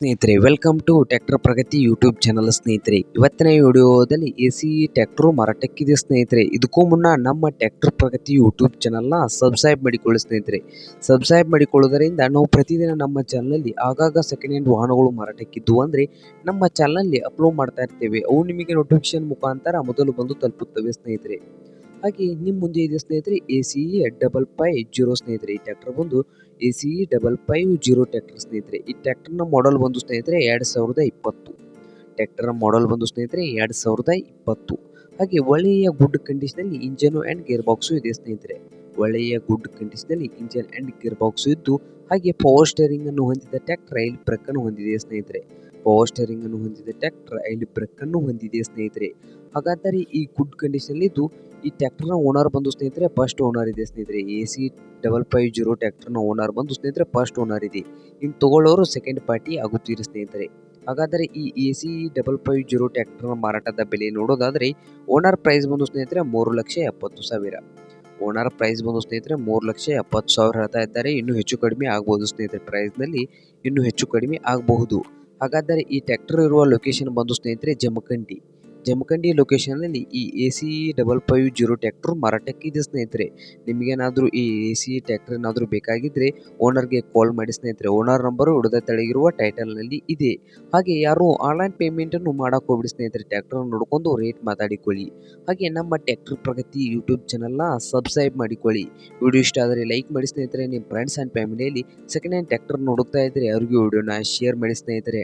ಸ್ನೇಹಿತರೆ welcome to tractor Pragati YouTube channel ಸ್ನೇಹಿತರೆ. ಇವತ್ತಿನ ವಿಡಿಯೋದಲ್ಲಿ ಎ ಸಿ ಟ್ರ್ಯಾಕ್ಟರ್ ಮಾರಾಟಕ್ಕಿದೆ ಸ್ನೇಹಿತರೆ. ಇದಕ್ಕೂ ಮುನ್ನ ನಮ್ಮ ಟ್ರ್ಯಾಕ್ಟರ್ ಪ್ರಗತಿ ಯೂಟ್ಯೂಬ್ ಚಾನಲ್ನ ಸಬ್ಸ್ಕ್ರೈಬ್ ಮಾಡಿಕೊಳ್ಳಿ ಸ್ನೇಹಿತರೆ. ಸಬ್ಸ್ಕ್ರೈಬ್ ಮಾಡಿಕೊಳ್ಳೋದರಿಂದ ನಾವು ಪ್ರತಿದಿನ ನಮ್ಮ ಚಾನಲಲ್ಲಿ ಆಗಾಗ ಸೆಕೆಂಡ್ ಹ್ಯಾಂಡ್ ವಾಹನಗಳು ಮಾರಾಟಕ್ಕಿದ್ದು ಅಂದರೆ ನಮ್ಮ ಚಾನಲಲ್ಲಿ ಅಪ್ಲೋಡ್ ಮಾಡ್ತಾ ಇರ್ತೇವೆ. ಅವು ನಿಮಗೆ ನೋಟಿಫಿಕೇಶನ್ ಮುಖಾಂತರ ಮೊದಲು ಬಂದು ತಲುಪುತ್ತವೆ ಸ್ನೇಹಿತರೆ. ಹಾಗೆ ನಿಮ್ಮ ಮುಂದೆ ಇದೆ ಸ್ನೇಹಿತರೆ A C double five zero ಸ್ನೇಹಿತರೆ, ಈ ಟ್ರ್ಯಾಕ್ಟರ್ ಬಂದು A C double five zero tractor ಸ್ನೇಹಿತರೆ. ಈ ಟ್ರ್ಯಾಕ್ಟರ್ನ ಮಾಡೆಲ್ ಬಂದು ಸ್ನೇಹಿತರೆ, ಎರಡು ಸಾವಿರದ ಇಪ್ಪತ್ತು. ಟ್ರ್ಯಾಕ್ಟರ್ನ ಮಾಡೆಲ್ ಬಂದು ಸ್ನೇಹಿತರೆ, ಎರಡು ಸಾವಿರದ ಇಪ್ಪತ್ತು. ಹಾಗೆ ಒಳ್ಳೆಯ ಗುಡ್ ಕಂಡೀಷನಲ್ಲಿ ಇಂಜನು ಆ್ಯಂಡ್ ಗೇರ್ ಬಾಕ್ಸು ಇದೆ ಸ್ನೇಹಿತರೆ. ಒಳ್ಳೆಯ ಗುಡ್ ಕಂಡೀಷನಲ್ಲಿ ಇಂಜನ್ ಆ್ಯಂಡ್ ಗೇರ್ ಬಾಕ್ಸು ಇದ್ದು, ಹಾಗೆ ಪವರ್ ಸ್ಟೇರಿಂಗ್ ಅನ್ನು ಹೊಂದಿದ ಟ್ಯಾಕ್ಟರ್ ಐಲ್ ಬ್ರೇಕ್ ಅನ್ನು ಹೊಂದಿದೆ ಸ್ನೇಹಿತರೆ. ಪವರ್ ಸ್ಟೇರಿಂಗ್ ಅನ್ನು ಹೊಂದಿದ ಟ್ಯಾಕ್ಟರ್ ಐಲ್ ಬ್ರೇಕ್ ಅನ್ನು ಹೊಂದಿದೆ ಸ್ನೇಹಿತರೆ. ಹಾಗಾದರೆ ಈ ಗುಡ್ ಕಂಡೀಷನ್ ಇದ್ದು ಈ ಟ್ಯಾಕ್ಟರ್ನ ಓನರ್ ಬಂದು ಸ್ನೇಹಿತರೆ ಫಸ್ಟ್ ಓನರ್ ಇದೆ ಸ್ನೇಹಿತರೆ. A C double five zero ಟ್ಯಾಕ್ಟರ್ನ owner ಬಂದು ಸ್ನೇಹಿತರೆ ಫಸ್ಟ್ ಓನರ್ ಇದೆ. ಇನ್ನು ತಗೊಳ್ಳೋರು ಸೆಕೆಂಡ್ ಪಾರ್ಟಿ ಆಗುತ್ತೀರಿ ಸ್ನೇಹಿತರೆ. ಹಾಗಾದರೆ ಈ A C double five zero ಟ್ರ್ಯಾಕ್ಟರ್ನ ಮಾರಾಟದ ಬೆಲೆ ನೋಡೋದಾದರೆ ಓನರ್ ಪ್ರೈಸ್ ಬಂದು ಸ್ನೇಹಿತರೆ ಮೂರು ಲಕ್ಷ ಎಪ್ಪತ್ತು ಸಾವಿರ. ಓನರ್ ಪ್ರೈಸ್ ಬಂದು ಸ್ನೇಹಿತರೆ ಮೂರು ಲಕ್ಷ ಎಪ್ಪತ್ತು ಸಾವಿರ ಹೇಳ್ತಾ ಇದ್ದಾರೆ. ಇನ್ನೂ ಹೆಚ್ಚು ಕಡಿಮೆ ಆಗ್ಬೋದು ಸ್ನೇಹಿತರೆ ಪ್ರೈಸ್ನಲ್ಲಿ ಇನ್ನೂ ಹೆಚ್ಚು ಕಡಿಮೆ ಆಗಬಹುದು. ಹಾಗಾದರೆ ಈ ಟ್ಯಾಕ್ಟರ್ ಇರುವ ಲೊಕೇಶನ್ ಬಂದು ಸ್ನೇಹಿತರೆ ಜಮಖಂಡಿ. ಜಮಖಂಡಿ ಲೊಕೇಶನ್ನಲ್ಲಿ ಈ A C double five zero tractor ಮಾರಾಟಕ್ಕಿದೆ ಸ್ನೇಹಿತರೆ. ನಿಮಗೇನಾದರೂ ಈ ಎ ಸಿ ಟ್ರ್ಯಾಕ್ಟರ್ ಏನಾದರೂ ಬೇಕಾಗಿದ್ದರೆ ಓನರ್ಗೆ ಕಾಲ್ ಮಾಡಿ ಸ್ನೇಹಿತರೆ. ಓನರ್ ನಂಬರು ಉಡದ ತಳಗಿರುವ ಟೈಟಲ್ನಲ್ಲಿ ಇದೆ. ಹಾಗೆ ಯಾರು ಆನ್ಲೈನ್ ಪೇಮೆಂಟನ್ನು ಮಾಡೋಕೆ ಹೋಗ್ಬಿಡಿ ಸ್ನೇಹಿತರೆ. ಟ್ರ್ಯಾಕ್ಟರ್ ನೋಡ್ಕೊಂಡು ರೇಟ್ ಮಾತಾಡಿಕೊಳ್ಳಿ. ಹಾಗೆ ನಮ್ಮ ಟ್ರ್ಯಾಕ್ಟರ್ ಪ್ರಗತಿ ಯೂಟ್ಯೂಬ್ ಚಾನಲ್ನ ಸಬ್ಸ್ಕ್ರೈಬ್ ಮಾಡಿಕೊಳ್ಳಿ. ವಿಡಿಯೋ ಇಷ್ಟ ಆದರೆ ಲೈಕ್ ಮಾಡಿ ಸ್ನೇಹಿತರೆ. ನಿಮ್ಮ ಫ್ರೆಂಡ್ಸ್ ಆ್ಯಂಡ್ ಫ್ಯಾಮಿಲಿಯಲ್ಲಿ ಸೆಕೆಂಡ್ ಹ್ಯಾಂಡ್ ಟ್ಯಾಕ್ಟರ್ ನೋಡುತ್ತಾ ಇದ್ದರೆ ಅವ್ರಿಗೂ ವಿಡಿಯೋನ ಶೇರ್ ಮಾಡಿ ಸ್ನೇಹಿತರೆ.